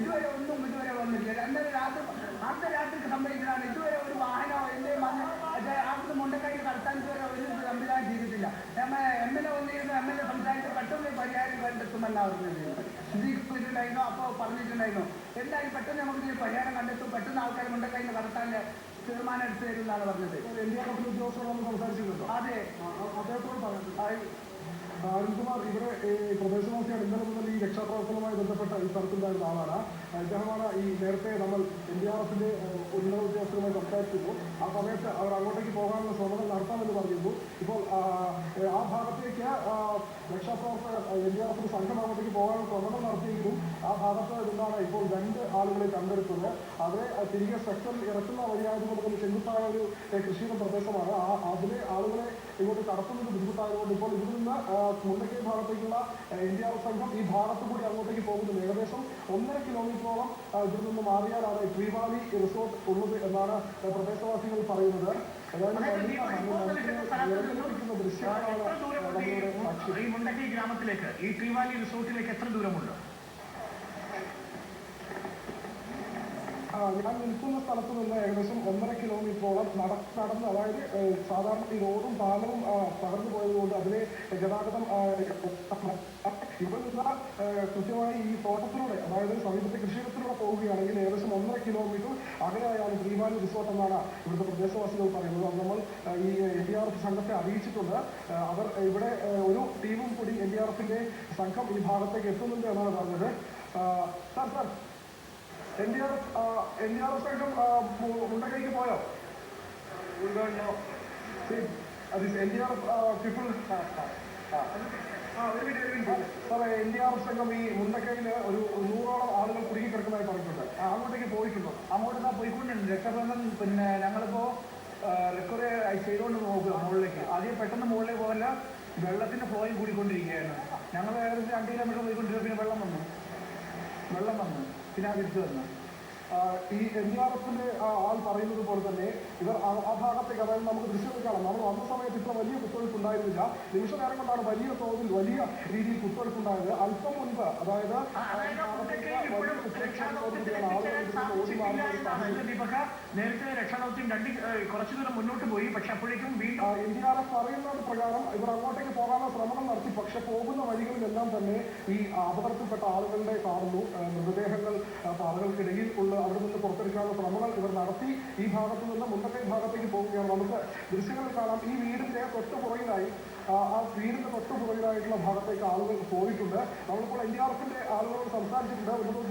ഇതുവരെ ഒന്നും ഇതുവരെ വന്നില്ല രണ്ടര രാത്രി അടുത്ത രാത്രിക്ക് സംഭവിച്ചതാണ്. ഇതുവരെ ഒരു വാഹനമോ എന്റെ ആർക്കും മുണ്ടക്കൈക്ക് കടത്താൻ ഇതുവരെ ഒരു സംവിധാനം ചെയ്തിട്ടില്ല. എം എൽ എ വന്നിരുന്നു എം എൽ എ സംസാരിച്ച് പെട്ടെന്ന് പരിഹാരം കണ്ടെത്തുമല്ല അവർക്കുണ്ടായിരുന്നു അപ്പോൾ പറഞ്ഞിട്ടുണ്ടായിരുന്നു. എന്തായാലും പെട്ടെന്ന് നമുക്ക് പരിഹാരം കണ്ടെത്തും. പെട്ടെന്ന് ആൾക്കാർ മുണ്ടക്കൈയിൽ നിന്ന് കടത്താൻ തീരുമാനം എടുത്തു തരും എന്നാണ് പറഞ്ഞത്. എൻ ഡി സംസാരിച്ചിട്ടുണ്ടോ? അതെ. അദ്ദേഹത്തോട് പറഞ്ഞു അരുൺകുമാർ ഇവിടെ പ്രദേശം നോക്കി ഇന്നലെ മുതൽ ഈ രക്ഷാപ്രവർത്തനവുമായി ബന്ധപ്പെട്ട ഈ സ്ഥലത്തുണ്ടായിരുന്ന ആളാണ്. ഇദ്ദേഹമാണ് ഈ നേരത്തെ നമ്മൾ എൻ ഡി ആർ എഫിന്റെ ഉന്നത ഉദ്യോഗസ്ഥരുമായി സംസാരിച്ചിരുന്നു. ആ സമയത്ത് അവർ അങ്ങോട്ടേക്ക് പോകാനുള്ള ശ്രമങ്ങൾ നടത്താമെന്ന് പറഞ്ഞിരുന്നു. ഇപ്പോൾ ആ, ഭാഗത്തേക്ക് രക്ഷാപ്രവർത്തകർ എൻ ഡി ആർ എഫിന്റെ സംഘം അങ്ങോട്ടേക്ക് പോകാനുള്ള ശ്രമങ്ങൾ നടത്തിയെങ്കിലും ആ ഭാഗത്ത് നിന്നാണ് ഇപ്പോൾ രണ്ട് ആളുകളെ കണ്ടെടുത്തത് അവരെ തിരികെ സ്ട്രക്ചറിൽ ഇറക്കുന്ന വഴിയായതുകൊണ്ട് തന്നെ ചെങ്കുത്തായ ഒരു കൃഷിയുടെ പ്രദേശമാണ് ആ അതിലെ ആളുകളെ ഇങ്ങോട്ട് കടത്തുന്നത് ബുദ്ധിമുട്ടായതുകൊണ്ട് ഇപ്പോൾ ഇവിടെ നിന്ന് മുണ്ടക്കൈ ഭാഗത്തേക്കുള്ള എൻ ഡി ആർ എഫ് സംഘം ഈ ഭാഗത്തു കൂടി അങ്ങോട്ടേക്ക് പോകുന്നത് ഏകദേശം ഒന്നര കിലോമീറ്ററോളം ഇതിൽ നിന്ന് മാറിയാലാണ് ട്രീവാലി റിസോർട്ട് ഉള്ളത് എന്നാണ് പ്രദേശവാസികൾ പറയുന്നത് ഏതായാലും വലിയ നിറഞ്ഞിരിക്കുന്ന ദൃശ്യങ്ങളാണ് എത്ര ദൂരമുണ്ട് ഈ ഗ്രാമത്തിലേക്ക് ഈ ട്രീവാലി റിസോർട്ടിലേക്ക് എത്ര ദൂരമുണ്ട്? ഞാൻ നിൽക്കുന്ന സ്ഥലത്ത് നിന്ന് ഏകദേശം ഒന്നര കിലോമീറ്ററോളം നട നടന്ന് അതായത് സാധാരണ ഈ റോഡും പാലവും തകർന്നു പോയതുകൊണ്ട് അതിലെ ഗതാഗതം ഇവിടെ നിന്ന് കൃത്യമായി ഈ തോട്ടത്തിലൂടെ അതായത് സമീപത്തെ കൃഷിയിടത്തിലൂടെ പോവുകയാണെങ്കിൽ ഏകദേശം ഒന്നര കിലോമീറ്റർ അകലെയാണ് ശ്രീമാലി റിസോർട്ട് എന്നാണ് ഇവിടുത്തെ പ്രദേശവാസികൾ പറയുന്നത്. നമ്മൾ ഈ ആർ സംഘത്തെ അറിയിച്ചിട്ടുണ്ട്. അവർ ഇവിടെ ഒരു ടീമും കൂടി എൻ ഡി ആർ എഫിന്റെ സംഘം ഈ ഭാഗത്തേക്ക് എത്തുന്നുണ്ട് എന്നാണ് പറഞ്ഞത്. Sir sir N D R F N D R F സംഘം മുണ്ടക്കൈക്ക് പോയോ? N D R F people സാറേ എൻ ഡി ആർ എഫ് സംഘം ഈ മുണ്ടക്കയിൽ ഒരു നൂറോളം ആളുകൾ കുടുങ്ങി കിടക്കുന്നതായി പറഞ്ഞിട്ടുണ്ട് അങ്ങോട്ടേക്ക് പോയിട്ടുണ്ടോ. അങ്ങോട്ട് ഞാൻ പോയിക്കൊണ്ടിരുന്നു രക്ഷാബന്ധൻ പിന്നെ ഞങ്ങളിപ്പോ റിക്കവറി ചെയ്തുകൊണ്ട് നോക്കുക മുകളിലേക്ക്. ആദ്യം പെട്ടെന്ന് മുകളിലേക്ക് പോകല്ല വെള്ളത്തിന്റെ ഫ്ലോയും കൂടിക്കൊണ്ടിരിക്കുകയാണ് ഞങ്ങൾ ഏകദേശം രണ്ട് കിലോമീറ്റർ പോയിക്കൊണ്ടിരുന്ന പിന്നെ വെള്ളം വന്നു. വെള്ളം വന്നു പിന്നെ ആ തിരിച്ചു വന്നു. ഈ എൻ ഡി ആർ എഫിന്റെ ആൾ പറയുന്നത് പോലെ തന്നെ ഇവർ ആ ആ ഭാഗത്തേക്ക് അതായത് നമുക്ക് ദൃശ്യത്തിൽ കാണാം നമ്മൾ വന്ന സമയത്ത് ഇത്ര വലിയ കുത്തൊഴുപ്പ് ഉണ്ടായിരുന്നില്ല. നിമിഷ നേരം കൊണ്ടാണ് വലിയ തോതിൽ വലിയ രീതിയിൽ കുത്തൊഴുപ്പ് ഉണ്ടായത്. അല്പം മുൻപ് അതായത് നേരത്തെ രക്ഷാദൗത്യം രണ്ട് കുറച്ചു ദൂരം മുന്നോട്ട് പോയി പക്ഷെ അപ്പോഴേക്കും വീണ്ടും എൻ പറയുന്നത് പ്രകാരം ഇവർ അങ്ങോട്ടേക്ക് പോകാനുള്ള ശ്രമണം നടത്തി പക്ഷെ പോകുന്ന വഴികളിലെല്ലാം തന്നെ ഈ അപകടത്തിൽപ്പെട്ട ആളുകളുടെ കാണുന്നു മൃതദേഹങ്ങൾ പാറകൾക്കിടയിൽ ഉള്ള അവിടെ നിന്ന് പുറത്തെടുക്കാനുള്ള ശ്രമങ്ങൾ ഇവർ നടത്തി ഈ ഭാഗത്തു നിന്ന് മുണ്ടക്കൈ ഭാഗത്തേക്ക് പോവുകയാണ് നമുക്ക് ദൃശ്യങ്ങൾ കാണാം ഈ വീടിന്റെ തൊട്ട് പുറകിലായി ആ വീടിന്റെ തൊട്ട് പുറകിലായിട്ടുള്ള ഭാഗത്തേക്ക് ആളുകൾ പോയിട്ടുണ്ട് നമ്മളിപ്പോൾ എൻ ഡി ആർ എഫിന്റെ ആളുകളോട് സംസാരിച്ചിട്ടുണ്ട് ഉന്നത